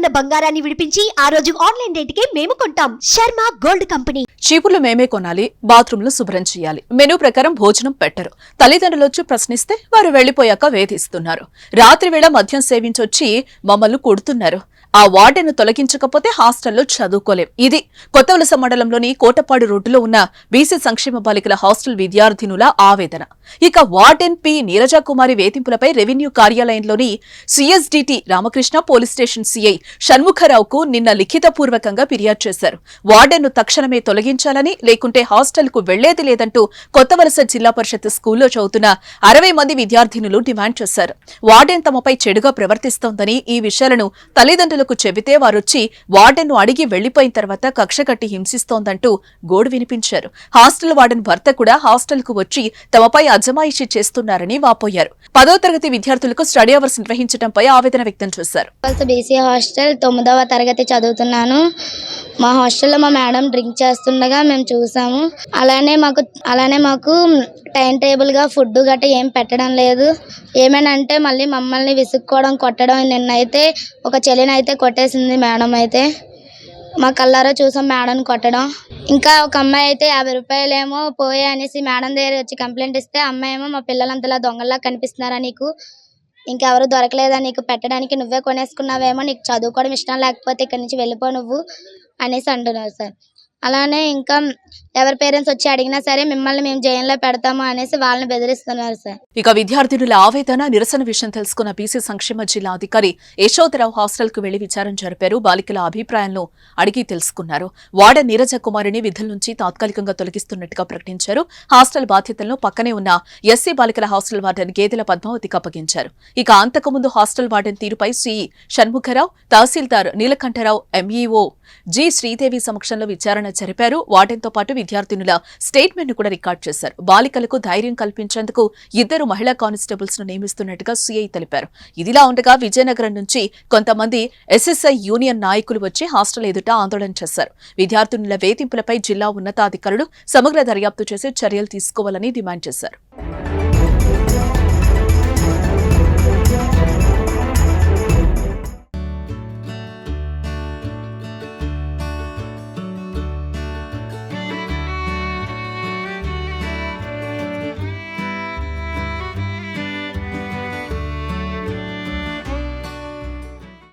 ఉన్న బంగారాన్ని విడిపించి ఆ రోజు ఆన్లైన్ రేటుకే మేము కొంటాం. Sharma gold company. చీపులు మేమే కొనాలి బాత్రూంలు శుభ్రం చేయాలి. మెనూ ప్రకారం భోజనం పెట్టరు. తల్లిదండ్రులు వచ్చి ప్రశ్నిస్తే వారు వెళ్ళిపోయాక వేధిస్తున్నారు. రాత్రి వేళ మద్యం సేవించొచ్చి మమ్మల్ని కొడుతున్నారు. ఆ వార్డెను తొలగించకపోతే హాస్టల్లో చదువుకోలేం. ఇది కొత్త వలస మండలంలోని కోటపాడు రోడ్డులో ఉన్న బీసీ సంక్షేమ బాలికల హాస్టల్ విద్యార్థినుల ఆవేదన. ఇక వార్డెన్ పి. నీరజాకుమారి వేధింపులపై revenue కార్యాలయంలోని CSDT Ramakrishna police station CI షణ్ముఖరావుకు నిన్న లిఖితపూర్వకంగా ఫిర్యాదు చేశారు. వార్డెన్ను తక్షణమే తొలగించాలని లేకుంటే హాస్టల్కు వెళ్ళేది లేదంటూ కొత్త వలస జిల్లా పరిషత్ స్కూల్లో చదువుతున్న అరవై మంది విద్యార్థినులు డిమాండ్ చేశారు. వార్డెన్ తమపై చెడుగా ప్రవర్తిస్తోందని ఈ విషయాలను తల్లిదండ్రులు తల్లిదండ్రులకు చెబితే వారొచ్చి వార్డెన్ను అడిగి వెళ్ళిపోయిన తర్వాత కక్ష కట్టి హింసిస్తోందంటూ గోడు వినిపించారు. హాస్టల్ వార్డెన్ భర్త కూడా హాస్టల్కు వచ్చి తమపై అజమాయిషి చేస్తున్నారని వాపోయారు. పదో తరగతి విద్యార్థులకు స్టడీ అవర్స్ నిర్వహించడంపై ఆవేదన వ్యక్తం చేశారు. బీసీ హాస్టల్ తొమ్మిదవ తరగతి చదువుతున్నాను. మా హాస్టల్లో మా మేడం డ్రింక్ చేస్తుండగా మేము చూసాము. అలానే మాకు అలానే మాకు టైం టేబుల్గా ఫుడ్ గట్రా ఏం పెట్టడం లేదు. ఏమైనా అంటే మళ్ళీ మమ్మల్ని విసుక్కోవడం కొట్టడం నిన్నైతే ఒక చెల్లిని అయితే కొట్టేసింది మేడం అయితే. మా కల్లారా చూసాం మేడం కొట్టడం. ఇంకా ఒక అమ్మాయి అయితే యాభై రూపాయలేమో పోయా అనేసి మేడం దగ్గర వచ్చి కంప్లైంట్ ఇస్తే అమ్మాయి ఏమో మా పిల్లలంతలా దొంగల్లా కనిపిస్తున్నారా నీకు? ఇంకెవరు దొరకలేదా? నీకు పెట్టడానికి నువ్వే కొనేసుకున్నావేమో నీకు చదువుకోవడం ఇష్టం లేకపోతే ఇక్కడి నుంచి వెళ్ళిపో నువ్వు అనేసి అంటున్నారు సార్. అలానే ఇంకా ఎవరి పేరెంట్స్ వచ్చి అడిగినా సరే మిమ్మల్ని మేము జైల్లో పెడతాము అనేసి వాళ్ళని బెదిరిస్తున్నారు సార్. ఇక విద్యార్థినుల ఆవేదన నిరసన విషయం తెలుసుకున్న బీసీ సంక్షేమ జిల్లా అధికారి యశోధరావు హాస్టల్కు వెళ్ళి విచారణ జరిపారు. బాలికల అభిప్రాయాలను అడిగి తెలుసుకున్నారు. వాడ నీరజ కుమారిని విధుల నుంచి తాత్కాలికంగా తొలగిస్తున్నట్టుగా ప్రకటించారు. హాస్టల్ బాధ్యతలను పక్కనే ఉన్న ఎస్సీ బాలికల హాస్టల్ వార్డెన్ గేదెల పద్మావతికి అప్పగించారు. ఇక అంతకుముందు హాస్టల్ వార్డెన్ తీరుపై సిఈ షణ్ముఖరావు తహసీల్దార్ నీలకంఠరావు ఎంఈఓ జి శ్రీదేవి సమక్షంలో విచారణ జరిపారు. వాటితో పాటు విద్యార్థినుల స్టేట్మెంట్ను కూడా రికార్డ్ చేశారు. బాలికలకు ధైర్యం కల్పించేందుకు ఇద్దరు మహిళా కానిస్టేబుల్స్ను నియమిస్తున్నట్టుగా సీఐ తెలిపారు. ఇదిలా ఉండగా విజయనగరం నుంచి కొంతమంది ఎస్ఎస్ఐ యూనియన్ నాయకులు వచ్చి హాస్టల్ ఎదుట ఆందోళన చేశారు. విద్యార్థినుల వేధింపులపై జిల్లా ఉన్నతాధికారులు సమగ్ర దర్యాప్తు చేసి చర్యలు తీసుకోవాలని డిమాండ్ చేశారు.